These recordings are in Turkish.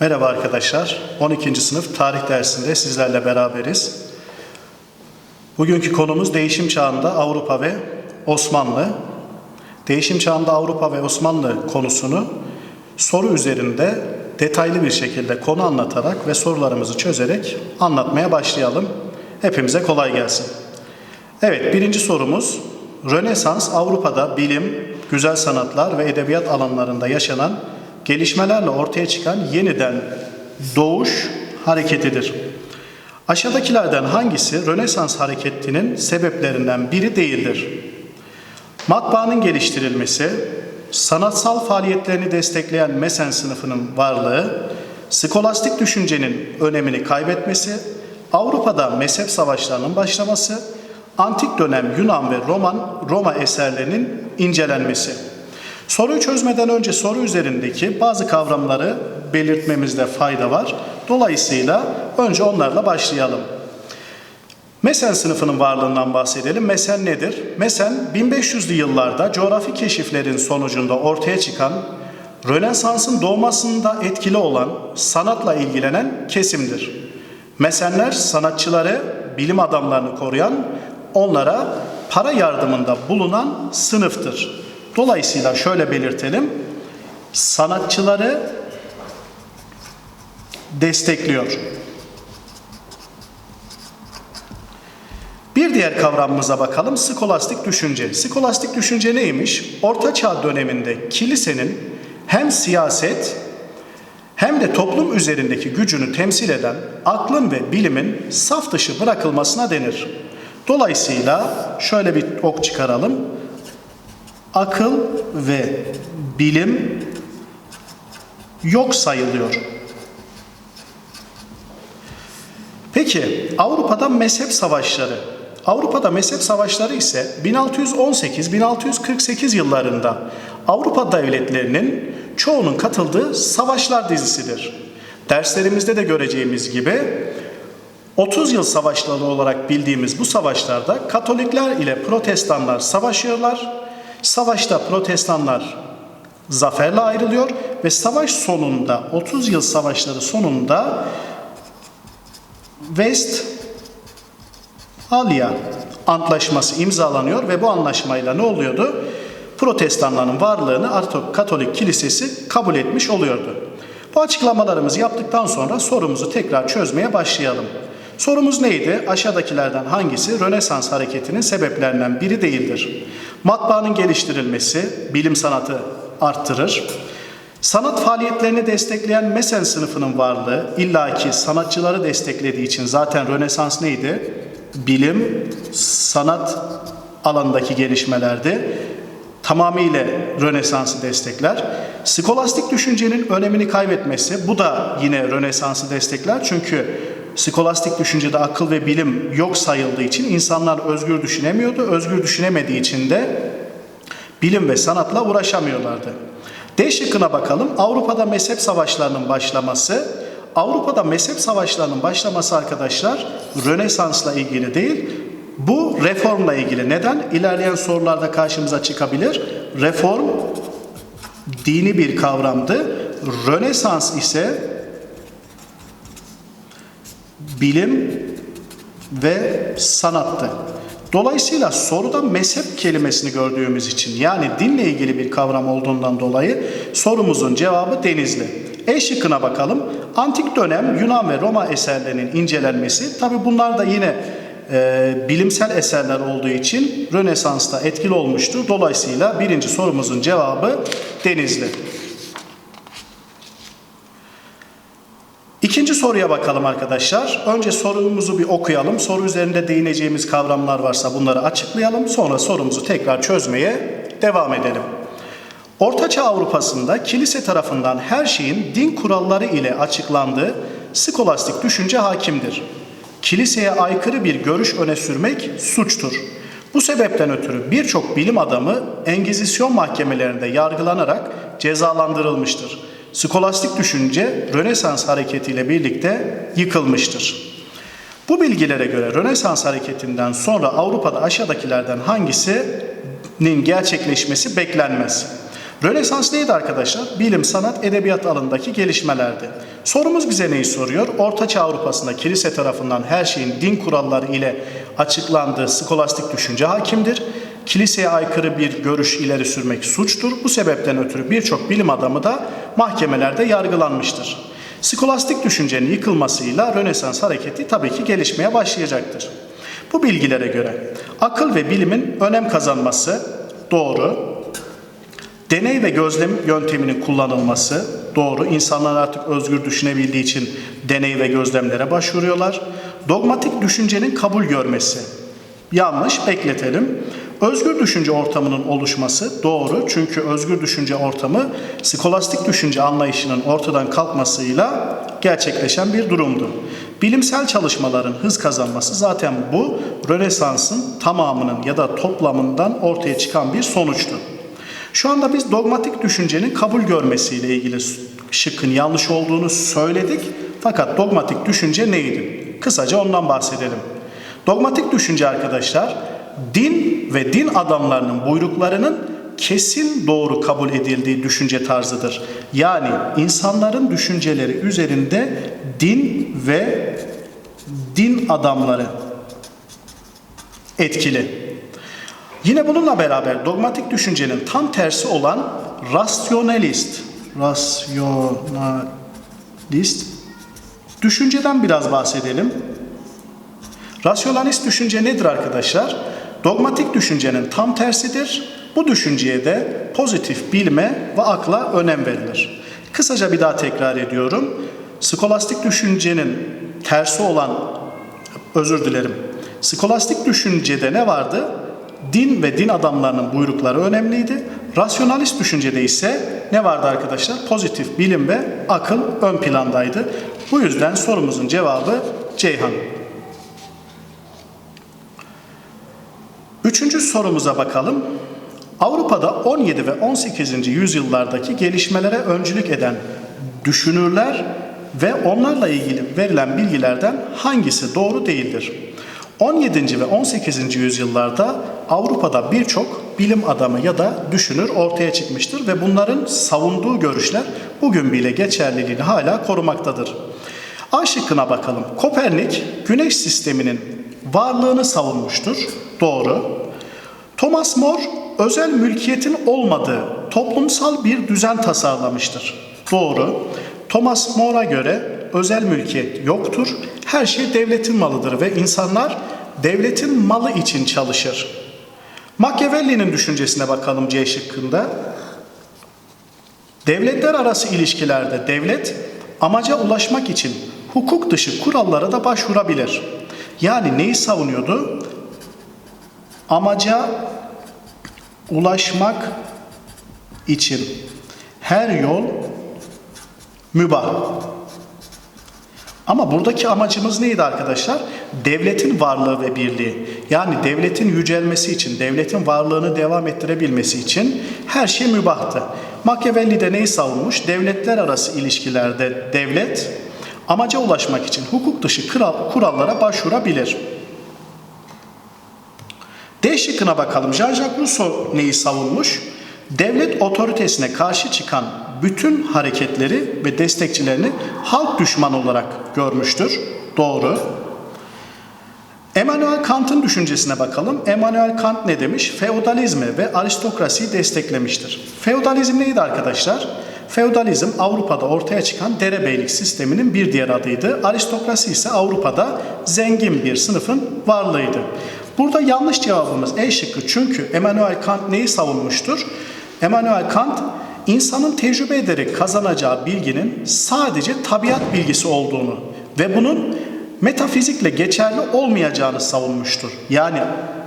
Merhaba arkadaşlar. 12. sınıf tarih dersinde sizlerle beraberiz. Bugünkü konumuz değişim çağında Avrupa ve Osmanlı. Değişim çağında Avrupa ve Osmanlı konusunu soru üzerinde detaylı bir şekilde konu anlatarak ve sorularımızı çözerek anlatmaya başlayalım. Hepimize kolay gelsin. Evet, birinci sorumuz Rönesans Avrupa'da bilim, güzel sanatlar ve edebiyat alanlarında yaşanan gelişmelerle ortaya çıkan yeniden doğuş hareketidir. Aşağıdakilerden hangisi Rönesans hareketinin sebeplerinden biri değildir? Matbaanın geliştirilmesi, sanatsal faaliyetlerini destekleyen mesen sınıfının varlığı, skolastik düşüncenin önemini kaybetmesi, Avrupa'da mezhep savaşlarının başlaması, antik dönem Yunan ve Roman Roma eserlerinin incelenmesi. Soruyu çözmeden önce soru üzerindeki bazı kavramları belirtmemizde fayda var. Dolayısıyla önce onlarla başlayalım. Mesen sınıfının varlığından bahsedelim. Mesen nedir? Mesen 1500'lü yıllarda coğrafi keşiflerin sonucunda ortaya çıkan Rönesans'ın doğmasında etkili olan sanatla ilgilenen kesimdir. Mesenler sanatçıları, bilim adamlarını koruyan, onlara para yardımında bulunan sınıftır. Dolayısıyla şöyle belirtelim. Sanatçıları destekliyor. Bir diğer kavramımıza bakalım. Skolastik düşünce. Skolastik düşünce neymiş? Orta Çağ döneminde kilisenin hem siyaset hem de toplum üzerindeki gücünü temsil eden aklın ve bilimin saf dışı bırakılmasına denir. Dolayısıyla şöyle bir ok çıkaralım. Akıl ve bilim yok sayılıyor. Peki Avrupa'da mezhep savaşları. Avrupa'da mezhep savaşları ise 1618-1648 yıllarında Avrupa devletlerinin çoğunun katıldığı savaşlar dizisidir. Derslerimizde de göreceğimiz gibi 30 yıl savaşları olarak bildiğimiz bu savaşlarda Katolikler ile Protestanlar savaşıyorlar. Savaşta Protestanlar zaferle ayrılıyor ve savaş sonunda 30 yıl savaşları sonunda Westfalia Antlaşması imzalanıyor ve bu anlaşmayla ne oluyordu? Protestanların varlığını artık Katolik Kilisesi kabul etmiş oluyordu. Bu açıklamalarımızı yaptıktan sonra sorumuzu tekrar çözmeye başlayalım. Sorumuz neydi? Aşağıdakilerden hangisi Rönesans hareketinin sebeplerinden biri değildir? Matbaanın geliştirilmesi bilim sanatı arttırır. Sanat faaliyetlerini destekleyen mesen sınıfının varlığı illaki sanatçıları desteklediği için zaten Rönesans neydi? Bilim, sanat alanındaki gelişmelerdi. Tamamıyla Rönesans'ı destekler. Skolastik düşüncenin önemini kaybetmesi bu da yine Rönesans'ı destekler. Çünkü skolastik düşüncede akıl ve bilim yok sayıldığı için insanlar özgür düşünemiyordu. Özgür düşünemediği için de bilim ve sanatla uğraşamıyorlardı. D şıkkına bakalım. Avrupa'da mezhep savaşlarının başlaması. Avrupa'da mezhep savaşlarının başlaması arkadaşlar Rönesans'la ilgili değil, bu reformla ilgili. Neden? İlerleyen sorularda karşımıza çıkabilir. Reform dini bir kavramdı. Rönesans ise bilim ve sanattı. Dolayısıyla soruda mezhep kelimesini gördüğümüz için yani dinle ilgili bir kavram olduğundan dolayı sorumuzun cevabı Denizli. E şıkkına bakalım. Antik dönem Yunan ve Roma eserlerinin incelenmesi. Tabi bunlar da yine e, bilimsel eserler olduğu için Rönesans'ta etkili olmuştur. Dolayısıyla birinci sorumuzun cevabı Denizli. İkinci soruya bakalım arkadaşlar. Önce sorumuzu bir okuyalım. Soru üzerinde değineceğimiz kavramlar varsa bunları açıklayalım. Sonra sorumuzu tekrar çözmeye devam edelim. Ortaçağ Avrupa'sında kilise tarafından her şeyin din kuralları ile açıklandığı skolastik düşünce hakimdir. Kiliseye aykırı bir görüş öne sürmek suçtur. Bu sebepten ötürü birçok bilim adamı Engizisyon mahkemelerinde yargılanarak cezalandırılmıştır. Skolastik düşünce Rönesans hareketiyle birlikte yıkılmıştır. Bu bilgilere göre Rönesans hareketinden sonra Avrupa'da aşağıdakilerden hangisinin gerçekleşmesi beklenmez? Rönesans neydi arkadaşlar? Bilim, sanat, edebiyat alanındaki gelişmelerdi. Sorumuz bize neyi soruyor? Ortaçağ Avrupa'sında kilise tarafından her şeyin din kuralları ile açıklandığı skolastik düşünce hakimdir. Kiliseye aykırı bir görüş ileri sürmek suçtur. Bu sebepten ötürü birçok bilim adamı da mahkemelerde yargılanmıştır. Skolastik düşüncenin yıkılmasıyla Rönesans hareketi tabii ki gelişmeye başlayacaktır. Bu bilgilere göre akıl ve bilimin önem kazanması doğru. Deney ve gözlem yönteminin kullanılması doğru. İnsanlar artık özgür düşünebildiği için deney ve gözlemlere başvuruyorlar. Dogmatik düşüncenin kabul görmesi yanlış bekletelim. Özgür düşünce ortamının oluşması doğru. Çünkü özgür düşünce ortamı skolastik düşünce anlayışının ortadan kalkmasıyla gerçekleşen bir durumdu. Bilimsel çalışmaların hız kazanması zaten bu Rönesans'ın tamamının ya da toplamından ortaya çıkan bir sonuçtu. Şu anda biz dogmatik düşüncenin kabul görmesiyle ilgili şıkkın yanlış olduğunu söyledik. Fakat dogmatik düşünce neydi? Kısaca ondan bahsedelim. Dogmatik düşünce arkadaşlar din ve din adamlarının buyruklarının kesin doğru kabul edildiği düşünce tarzıdır. Yani insanların düşünceleri üzerinde din ve din adamları etkili. Yine bununla beraber dogmatik düşüncenin tam tersi olan rasyonalist, rasyonalist düşünceden biraz bahsedelim. Rasyonalist düşünce nedir arkadaşlar? Dogmatik düşüncenin tam tersidir. Bu düşünceye de pozitif bilme ve akla önem verilir. Kısaca bir daha tekrar ediyorum. Skolastik düşüncenin tersi olan, özür dilerim. Skolastik düşüncede ne vardı? Din ve din adamlarının buyrukları önemliydi. Rasyonalist düşüncede ise ne vardı arkadaşlar? Pozitif bilim ve akıl ön plandaydı. Bu yüzden sorumuzun cevabı Ceyhan. Üçüncü sorumuza bakalım. Avrupa'da 17 ve 18. yüzyıllardaki gelişmelere öncülük eden düşünürler ve onlarla ilgili verilen bilgilerden hangisi doğru değildir? 17. ve 18. yüzyıllarda Avrupa'da birçok bilim adamı ya da düşünür ortaya çıkmıştır ve bunların savunduğu görüşler bugün bile geçerliliğini hala korumaktadır. A şıkkına bakalım. Kopernik güneş sisteminin varlığını savunmuştur. Doğru. Thomas More özel mülkiyetin olmadığı toplumsal bir düzen tasarlamıştır. Doğru. Thomas More'a göre özel mülkiyet yoktur. Her şey devletin malıdır ve insanlar devletin malı için çalışır. Machiavelli'nin düşüncesine bakalım C şıkkında. Devletler arası ilişkilerde devlet amaca ulaşmak için hukuk dışı kurallara da başvurabilir. Yani neyi savunuyordu? Amaca ulaşmak için her yol mübah. Ama buradaki amacımız neydi arkadaşlar? Devletin varlığı ve birliği. Yani devletin yücelmesi için, devletin varlığını devam ettirebilmesi için her şey mübahtı. Machiavelli de neyi savunmuş? Devletler arası ilişkilerde devlet amaca ulaşmak için hukuk dışı kurallara başvurabilir. D şıkkına bakalım. Jean-Jacques Rousseau neyi savunmuş? Devlet otoritesine karşı çıkan bütün hareketleri ve destekçilerini halk düşmanı olarak görmüştür. Doğru. Emmanuel Kant'ın düşüncesine bakalım. Emmanuel Kant ne demiş? Feodalizmi ve aristokrasiyi desteklemiştir. Feodalizm neydi arkadaşlar? Feodalizm Avrupa'da ortaya çıkan derebeylik sisteminin bir diğer adıydı. Aristokrasi ise Avrupa'da zengin bir sınıfın varlığıydı. Burada yanlış cevabımız E şıkkı çünkü Emmanuel Kant neyi savunmuştur? Emmanuel Kant insanın tecrübe ederek kazanacağı bilginin sadece tabiat bilgisi olduğunu ve bunun metafizikle geçerli olmayacağını savunmuştur. Yani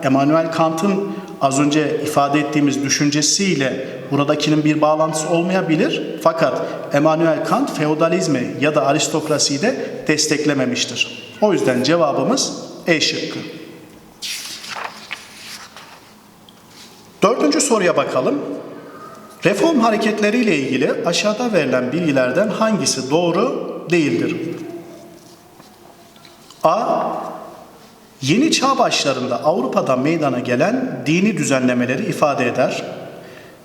Emmanuel Kant'ın az önce ifade ettiğimiz düşüncesiyle buradakinin bir bağlantısı olmayabilir. Fakat Emmanuel Kant feodalizmi ya da aristokrasiyi de desteklememiştir. O yüzden cevabımız E şıkkı. Dördüncü soruya bakalım. Reform hareketleriyle ilgili aşağıda verilen bilgilerden hangisi doğru değildir? A. Yeni çağ başlarında Avrupa'da meydana gelen dini düzenlemeleri ifade eder.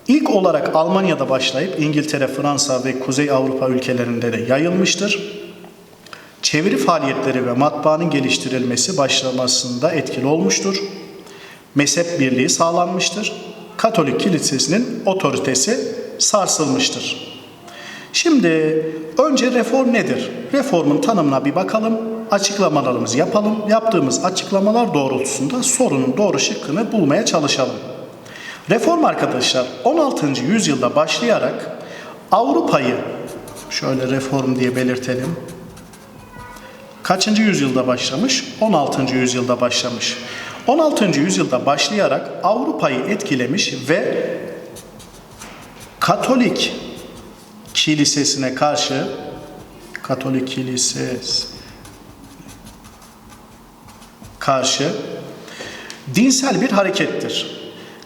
İlk olarak Almanya'da başlayıp İngiltere, Fransa ve Kuzey Avrupa ülkelerinde de yayılmıştır. Çeviri faaliyetleri ve matbaanın geliştirilmesi başlamasında etkili olmuştur. Mezhep birliği sağlanmıştır. Katolik kilisesinin otoritesi sarsılmıştır. Şimdi önce reform nedir? Reformun tanımına bir bakalım, açıklamalarımızı yapalım. Yaptığımız açıklamalar doğrultusunda sorunun doğru şıkkını bulmaya çalışalım. Reform arkadaşlar 16. yüzyılda başlayarak Avrupa'yı şöyle reform diye belirtelim. Kaçıncı yüzyılda başlamış? 16. yüzyılda başlamış. 16. yüzyılda başlayarak Avrupa'yı etkilemiş ve Katolik kilisesine karşı Katolik kilisesi karşı dinsel bir harekettir.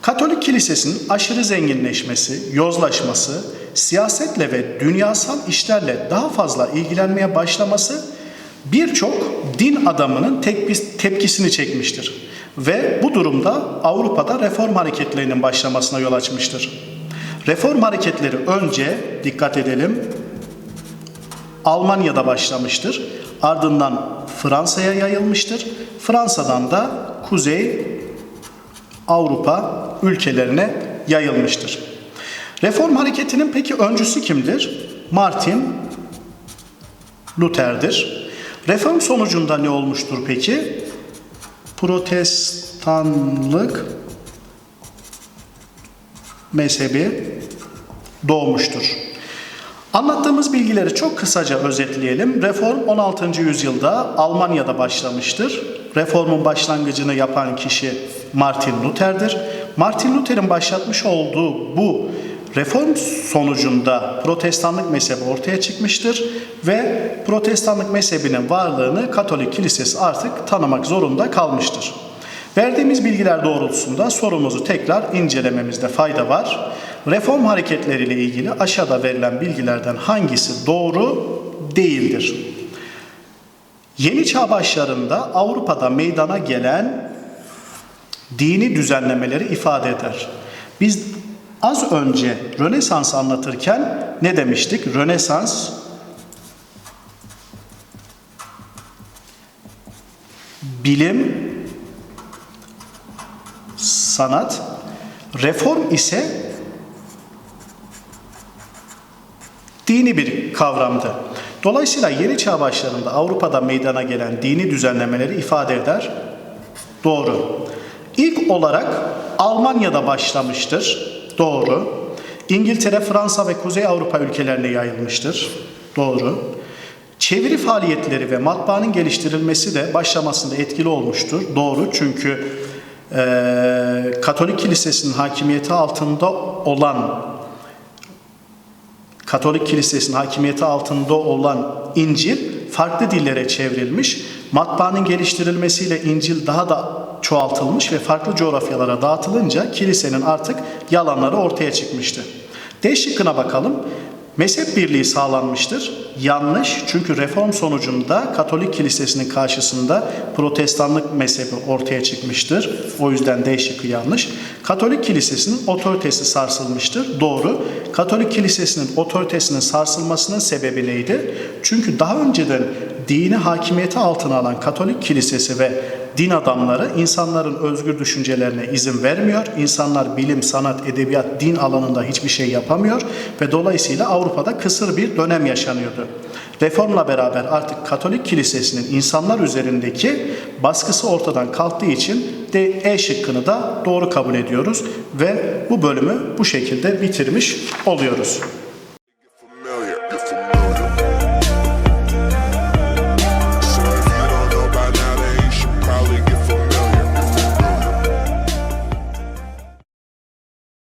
Katolik kilisesinin aşırı zenginleşmesi, yozlaşması, siyasetle ve dünyasal işlerle daha fazla ilgilenmeye başlaması birçok din adamının tepkisini çekmiştir. Ve bu durumda Avrupa'da reform hareketlerinin başlamasına yol açmıştır. Reform hareketleri önce dikkat edelim Almanya'da başlamıştır. Ardından Fransa'ya yayılmıştır. Fransa'dan da Kuzey Avrupa ülkelerine yayılmıştır. Reform hareketinin peki öncüsü kimdir? Martin Luther'dir. Reform sonucunda ne olmuştur peki? Protestanlık mezhebi doğmuştur. Anlattığımız bilgileri çok kısaca özetleyelim. Reform 16. yüzyılda Almanya'da başlamıştır. Reformun başlangıcını yapan kişi Martin Luther'dir. Martin Luther'in başlatmış olduğu bu reform sonucunda protestanlık mezhebi ortaya çıkmıştır ve protestanlık mezhebinin varlığını Katolik Kilisesi artık tanımak zorunda kalmıştır. Verdiğimiz bilgiler doğrultusunda sorumuzu tekrar incelememizde fayda var. Reform hareketleriyle ilgili aşağıda verilen bilgilerden hangisi doğru değildir? Yeni çağ başlarında Avrupa'da meydana gelen dini düzenlemeleri ifade eder. Biz az önce Rönesans anlatırken ne demiştik? Rönesans bilim, sanat, reform ise dini bir kavramdı. Dolayısıyla yeni çağ başlarında Avrupa'da meydana gelen dini düzenlemeleri ifade eder. Doğru. İlk olarak Almanya'da başlamıştır. Doğru. İngiltere, Fransa ve Kuzey Avrupa ülkelerine yayılmıştır. Doğru. Çeviri faaliyetleri ve matbaanın geliştirilmesi de başlamasında etkili olmuştur. Doğru çünkü e, Katolik Kilisesi'nin hakimiyeti altında olan Katolik Kilisesi'nin hakimiyeti altında olan İncil farklı dillere çevrilmiş. Matbaanın geliştirilmesiyle İncil daha da çoğaltılmış ve farklı coğrafyalara dağıtılınca kilisenin artık yalanları ortaya çıkmıştı. D şıkkına bakalım. Mezhep birliği sağlanmıştır. Yanlış çünkü reform sonucunda Katolik Kilisesi'nin karşısında protestanlık mezhebi ortaya çıkmıştır. O yüzden D şıkkı yanlış. Katolik Kilisesi'nin otoritesi sarsılmıştır. Doğru. Katolik Kilisesi'nin otoritesinin sarsılmasının sebebi neydi? Çünkü daha önceden dini hakimiyeti altına alan Katolik Kilisesi ve din adamları insanların özgür düşüncelerine izin vermiyor. İnsanlar bilim, sanat, edebiyat, din alanında hiçbir şey yapamıyor ve dolayısıyla Avrupa'da kısır bir dönem yaşanıyordu. Reformla beraber artık Katolik Kilisesi'nin insanlar üzerindeki baskısı ortadan kalktığı için de E şıkkını da doğru kabul ediyoruz ve bu bölümü bu şekilde bitirmiş oluyoruz.